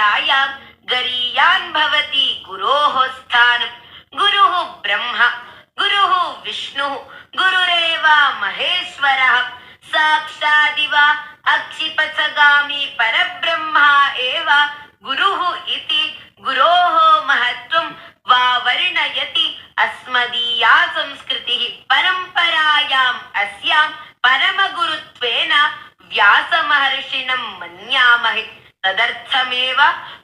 भारतीयपरम्परायां गरीयान् भवति गुरोः स्थानं। गुरुः ब्रह्म, गुरुः विष्णुः, गुरुरेव महेश्वरः। साक्षादिव अक्षिपथगामी परब्रह्मा एव गुरुः इति गुरोः महत्त्वं वा वर्णयति अस्मदीया संस्कृतिः। परम्परायाम् अस्यां परमगुरुत्वेन व्यासमहर्षिणं मन्यामहे। तदर्थमेव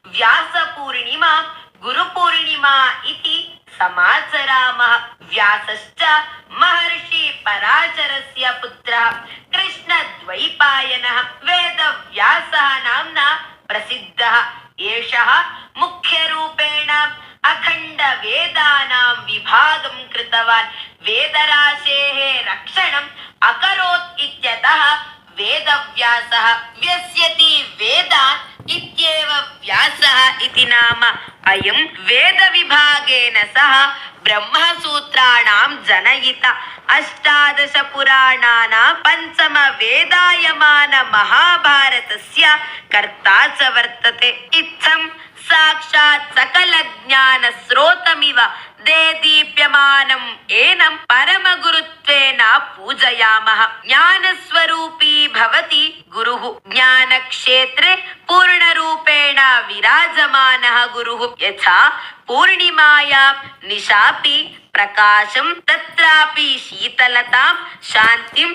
व्यासपूर्णिमा गुरुपूर्णिमा इति समाचरामः व्यासश्च महर्षि पराशरस्य पुत्रः। कृष्णद्वैपायनः वेदव्यासः नाम्ना प्रसिद्धः। एषः मुख्यरूपेण अखण्डवेदानां विभागं कृतवान्। वेदराशेः रक्षणम् अकरोत् इत्यतः वेदव्यासः व्यस्यति वेदान् इत्येव व्यासः इति नाम। अयं वेदविभागेन सह ब्रह्मसूत्राणां जनयिता। अष्टादशपुराणानां पञ्चमवेदायमान महाभारतस्य कर्ता च वर्तते। इत्थं साक्षात् सकलज्ञानस्रोतमिव। దే దీప్యమానం ఏనం పరమ గురుత్వేన పూజయామః. జ్ఞానస్వరూపీ భవతి గురుః. జ్ఞానక్షేత్రే పూర్ణరూపేణ విరాజమానः గురుః. యథా పూర్ణిమాయాం నిశాపి ప్రకాశం తత్రాపి శీతలతాం శాంతిం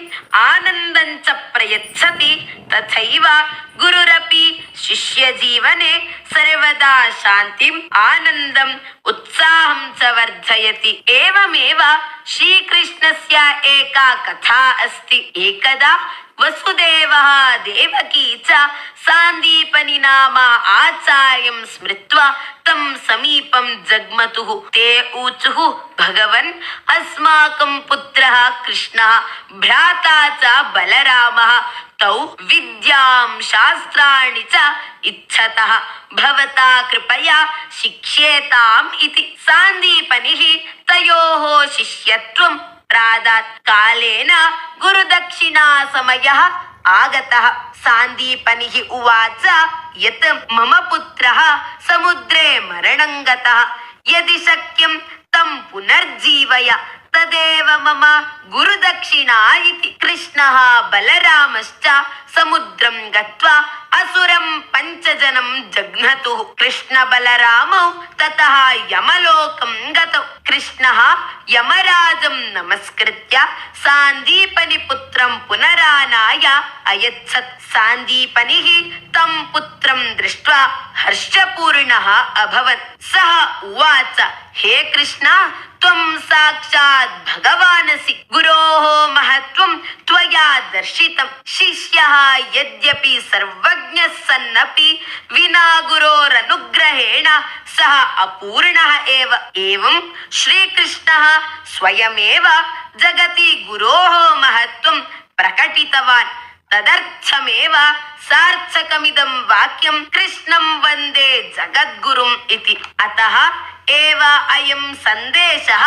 ఆనందం చ ప్రయచ్చతి. తథైవ गुरुरपि शिष्यजीवने सर्वदा शान्तिम् आनन्दम् उत्साहं च वर्धयति। एवमेव श्रीकृष्णस्य एका कथा अस्ति। एकदा वसुदेवः देवकी च सान्दीपनि नाम आचार्यं स्मृत्वा तं समीपं जग्मतुः। ते ऊचुः भगवन् अस्माकं पुत्रः कृष्णः भ्राता च बलरामः। तौ विद्यां शास्त्राणि च इच्छतः। भवता कृपया शिक्ष्येताम् इति सान्दीपनिः तयोः शिष्यत्वं प्रादात्। कालेन गुरुदक्षिणासमयः आगतः। सान्दीपनिः उवाच यत् मम पुत्रः समुद्रे मरणं गतः। यदि शक्यं तं पुनर्जीवय। तदेव मम गुरुदक्षिणा इति कृष्णः बलरामश्च समुद्रं गत्वा असुरं पञ्चजनं जघ्नतुः कृष्णबलरामौ, ततः यमलोकं गतौ। कृष्णः यमराजं नमस्कृत्य सान्दीपनिपुत्रं पुनरानाय अयच्छत् सान्दीपनिः तं पुत्रं दृष्ट्वा हर्षपूर्णः अभवत्। सः उवाच, हे कृष्ण, त्वं साक्षात् भगवानसि। गुरोः महत्त्वं त्वया दर्शितं। शिष्यः यद्यपि सर्वज्ञः सन्नपि विना गुरोरनुग्रहेण, सः अपूर्णः एव। एवं श्रीकृष्णः स्वयमेव जगति गुरोः महत्त्वं प्रकटितवान्। तदर्थमेव सार्थकमिदं वाक्यं कृष्णं वंदे जगद्गुरुम् इति। अतः एव अयं सन्देशः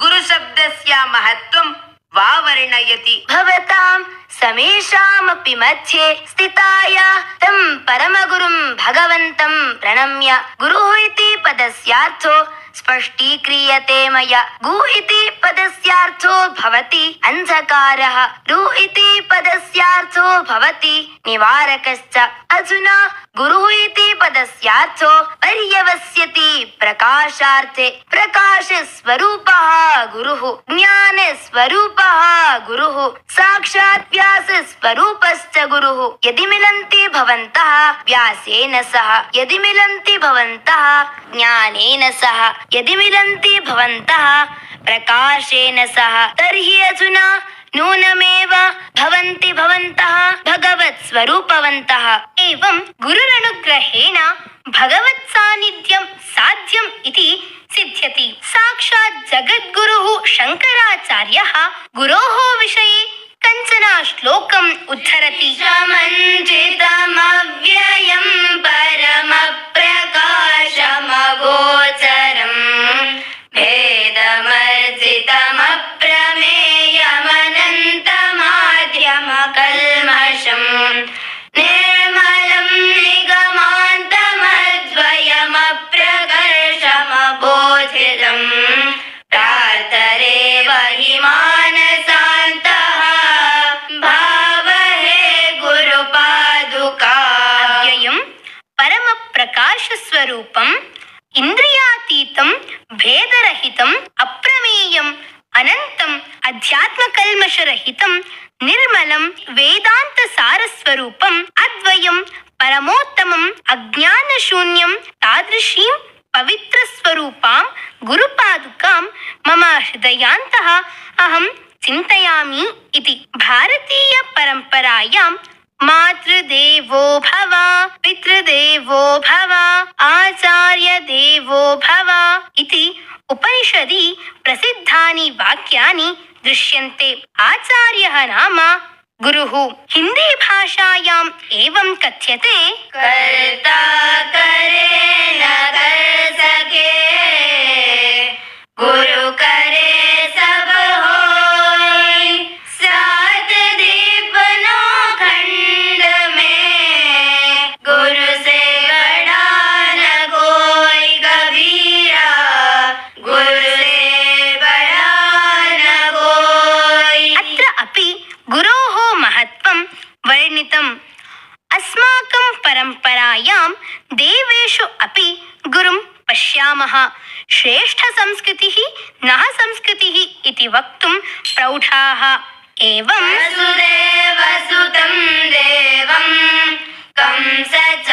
गुरुशब्दस्य महत्त्वं वा वर्णयति भवतां समेषामपि मध्ये स्थिताय। तं परमगुरुं भगवन्तं प्रणम्य। गुरुः इति पदस्यार्थो स्पष्टीक्रियते मया। गु इति पदस्यार्थो भवति अन्धकारः। रु इति पदस्यार्थो भवति निवारकश्च। अधुना गुरुः इति पदस्य पदस्यार्थो पर्यवस्यति प्रकाशार्थे। प्रकाश स्वरूपः गुरुः ज्ञान स्वरूपः गुरुः साक्षात् व्यास स्वरूपश्च गुरुः। यदि मिलन्ति भवन्तः, व्यासेन सह। यदि मिलन्ति भवन्तः, ज्ञानेन सह। यदि मिलन्ति भवन्तः, प्रकाशेन सह। तर्हि अधुना नूनमेव भवन्ति भवन्तः भगवत् स्वरूपवन्तः एवं गुरुरनुग्रहेण भगवत् सान्निध्यं साध्यम् इति सिद्ध्यति। साक्षात् जगद्गुरुः शङ्कराचार्यः गुरोः विषये कञ्चन श्लोकम् उद्धरति। समञ्चितमव्ययं परमप्रकाशमगोचरम्। भेदमर्जितमप्रमेयमनन्तमाध्यमकल्मषम् निर्मलं निगमान्तमद्वयमप्रकर्षमबोधितम् प्रातरेव हि मानसान्तः भावहे गुरुपादुकाव्ययम् परमप्रकाशस्वरूपम् அத்வைத்தம் பேதரகிதம் அப்பிரமேயம் அனந்தம் அத்தியாத்ம கல்மஷரகிதம் நிர்மலம் வேதாந்த சாரஸ்வரூபம் அத்வயம் பரமோத்தமம் அஜான சூன்யம் தாதிருஷீம் பவித்ரஸ்வரூபாம் குருபாதுகாம் மம ஹிருதயாந்தः அகம் चिन्तयामि इति भारतीयपरम्परायां मातृदेवो भव पितृदेवो भव आचार्यदेवो भव इति उपनिषदि प्रसिद्धानि वाक्यानि दृश्यन्ते। आचार्यः नाम गुरुः। हिन्दीभाषायाम् एवं कथ्यते। कर्ता करे न गुरु करे सब हो श्रेष्ठसंस्कृतिः नः संस्कृतिः इति वक्तुं प्रौढाः एवं वसुदेवसुतं देवं कंसचाणूरमर्दनं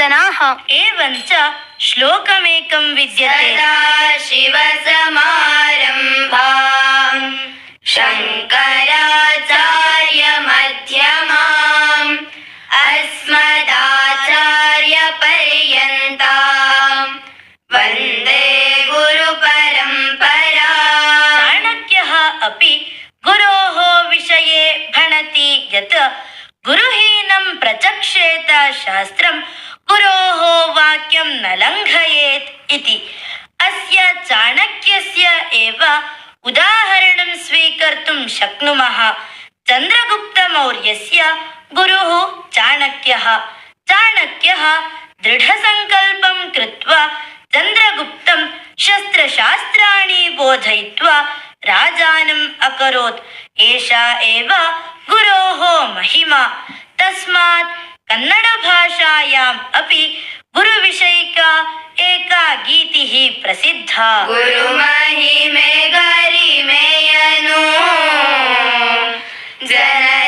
जनाः एवञ्च श्लोकमेकं विद्यते। शिवसमारम्भाम् शङ्कराचार्यमध्यमाम्। अस्मदाचार्यपर्यन्ताम्। वन्दे गुरुपरम्परा। चाणक्यः अपि गुरोः विषये भणति यत् गुरुहीनं प्रचक्षेत शास्त्रं गुरोः वाक्यं न लङ्घयेत् इति। अस्य चाणक्यस्य एव उदाहरणं स्वीकर्तुं शक्नुमः। चन्द्रगुप्तमौर्यस्य गुरुः चाणक्यः। चाणक्यः दृढसङ्कल्पं कृत्वा चन्द्रगुप्तं शस्त्रशास्त्राणि बोधयित्वा राजानम् अकरोत्। एषा एव गुरोः महिमा। तस्मात् कन्नड कन्नडभाषायाम् अपि गुरु गुरुविषयिका एका गीति गीतिः प्रसिद्धा गुरुमहिमे अनु जन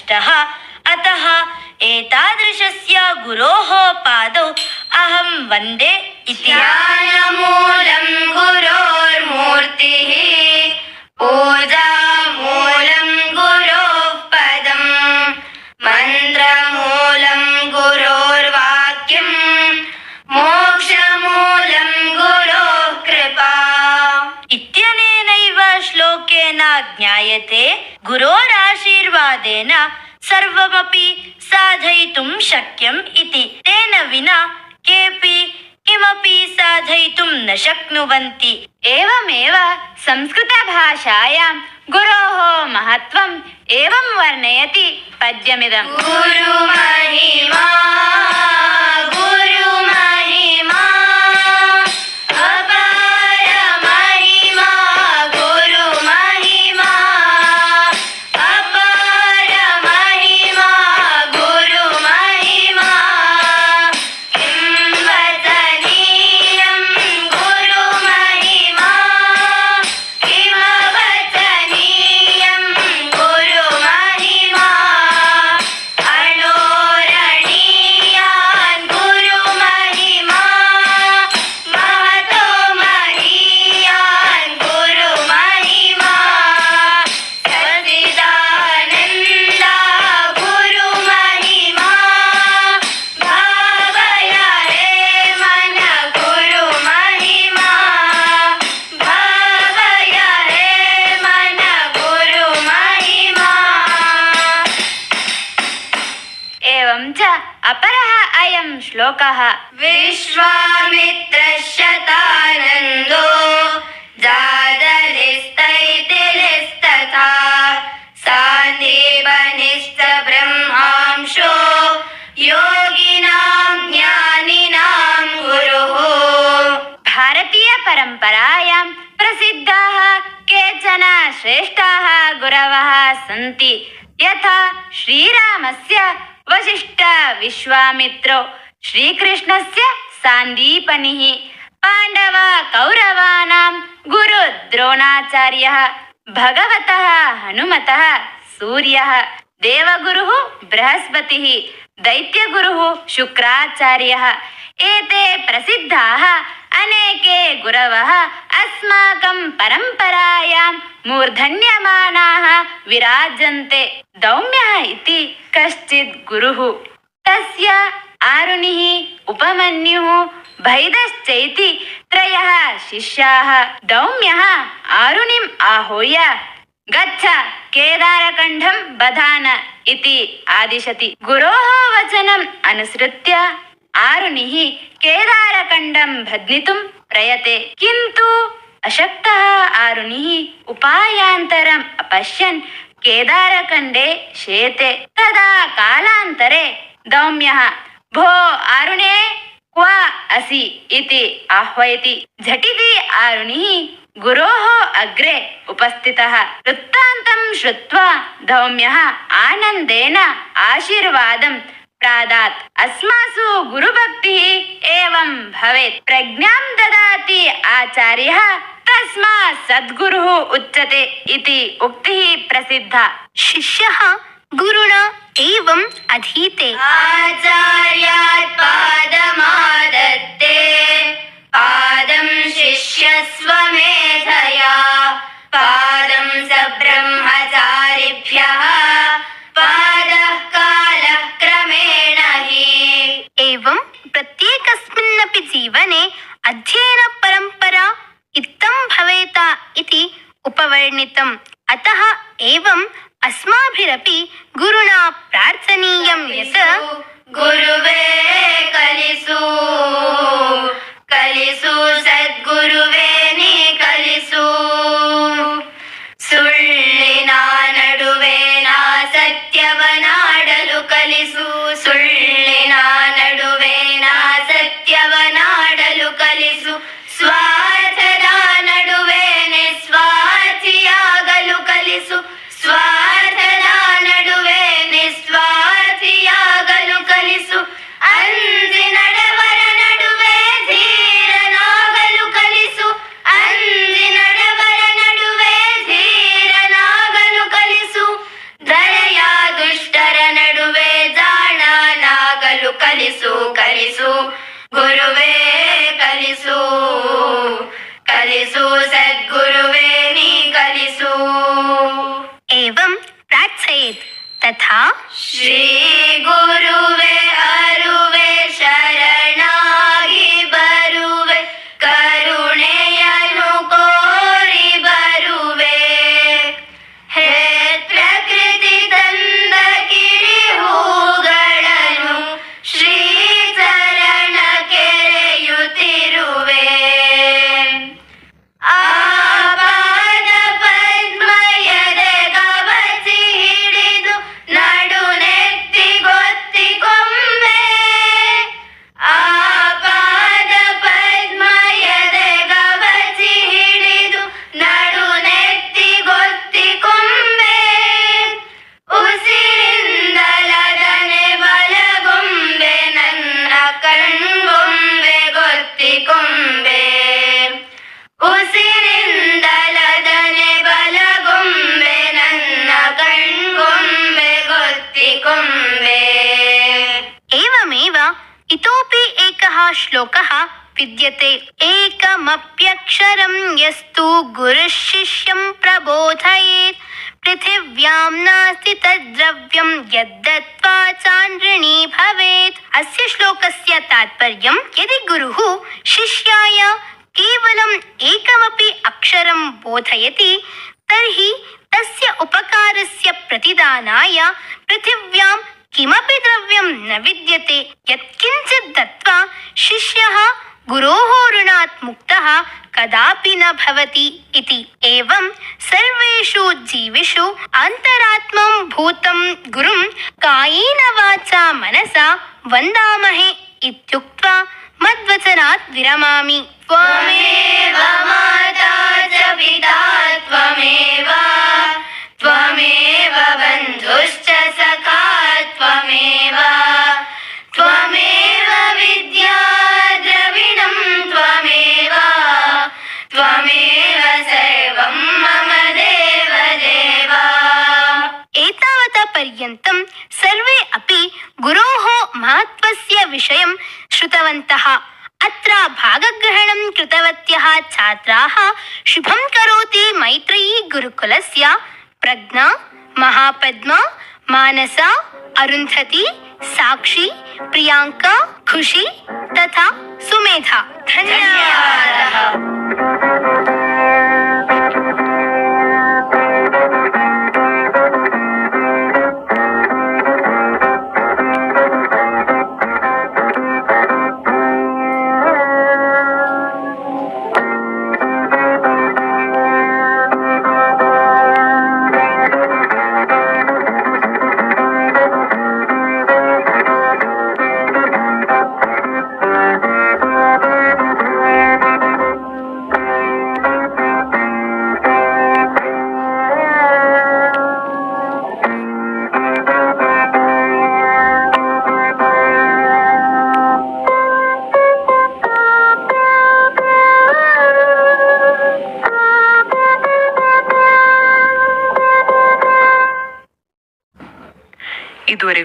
नष्टः अतः एतादृशस्य गुरोः पादौ अहं वंदे इति। मूलं गुरोर्मूर्तिः। पूजामूलं ज्ञायते। गुरोराशीर्वादेन सर्वमपि साधयितुं शक्यम् इति। तेन विना केऽपि किमपि साधयितुं न शक्नुवन्ति। एवमेव संस्कृतभाषायां गुरोः महत्त्वम् एवं वर्णयति पद्यमिदम्। गुरुमहिमा। केचन श्रेष्ठाः गुरवः सन्ति। यथा श्रीरामस्य वसिष्ठ विश्वामित्रो, श्रीकृष्णस्य सान्दीपनिः, पाण्डव गुरुद्रोणाचार्यः, भगवतः हनुमतः सूर्यः, देवगुरुः बृहस्पतिः, दैत्यगुरुः शुक्राचार्यः। एते प्रसिद्धाः, अनेके गुरवः, अस्माकं परम्परायां मूर्धन्यमानाः विराजन्ते। दौम्यः इति कश्चित् गुरुः। तस्य आरुणिः, उपमन्युः, भैदश्चैति त्रयः शिष्याः। दौम्यः आरुणिम् आहूय, गच्छ केदारकण्ठं बधान इति आदिशति। गुरोः वचनम् अनुसृत्य ಆರುಣಿಃ ಕೇದಾರಖಂಡಂ ಭದ್ನಿತುಂ ಪ್ರಯತೆ. ಕಿಂತು ಅಶಕ್ತಃ ಆರುಣಿಃ ಉಪಾಯಾಂತರಂ ಅಪಶ್ಯನ್ ಕೇದಾರಖಂಡೇ ಶೇತೆ. ತದಾ ಕಾಲಾಂತರೆ ದೌಮ್ಯಃ ಭೋ ಆರುಣೇ ಕ್ವ ಅಸಿ ಇತಿ ಆಹ್ವಯತಿ. ಝಟಿತಿ ಆರುಣಿಃ ಗುರೋಃ ಅಗ್ರೆ ಉಪಸ್ಥಿತಃ. ವೃತ್ತಾಂತಂ ಶ್ರುತ್ವಾ ದೌಮ್ಯಃ ಆನಂದೇನ ಆಶೀರ್ವಾದಂ प्रादात्। अस्मासु गुरुभक्तिः एवं भवेत्। प्रज्ञां ददाति आचार्यः तस्मात् सद्गुरुः उच्यते इति उक्तिः प्रसिद्धा। शिष्यः गुरुणा एवम् अधीते। आचार्यात् पादमादत्ते पादं शिष्यस्वमेधया। पादं जीवने अध्ययनपरम्परा इत्थं भवेत इति उपवर्णितम्। अतः एवम् अस्माभिरपि गुरुणा प्रार्थनीयं यत् गुरुवे कलिसु कलिसु सद्गुरु కలిసు కలిసు గురువే కలిసు కలిసు సద్గురువే నీ కలిసు ఏవం ప్రాత్సయేత్ తథా శ్రీ श्लोकः विद्यते। एकमप्यक्षरं यस्तु गुरुः प्रबोधयेत् पृथिव्यां नास्ति तद्द्रव्यं, यद्दत्त्वा चान्द्रिणी भवेत्। अस्य श्लोकस्य तात्पर्यं, यदि गुरुः शिष्याय केवलम् एकमपि अक्षरं बोधयति, तर्हि तस्य उपकारस्य प्रतिदानाय पृथिव्यां किमपि द्रव्यं न विद्यते, यत्किञ्चित् दत्त्वा शिष्यः गुरोः ऋणात् मुक्तः कदापि न भवति इति। एवं सर्वेषु जीविषु अन्तरात्मं भूतं गुरुं कायेन वाचा मनसा वन्दामहे इत्युक्त्वा मद्वचनात् विरमामि। त्वमेव माता च पिता त्वमेव। त्वमेव बन्धुश्च सखा त्वमेव। त्वमेव विद्या द्रविणं त्वमेव। त्वमेव सर्वं मम सर्वे अपि गुरोः महत्त्वस्य विषयं श्रुतवन्तः। अत्र भागग्रहणं कृतवत्यः छात्राः, शुभं करोति मैत्रेयी गुरुकुलस्य प्रज्ञा महापद्मा मानसा अरुंधति साक्षी प्रियांका खुशी तथा सुमेधा। धन्यवादः।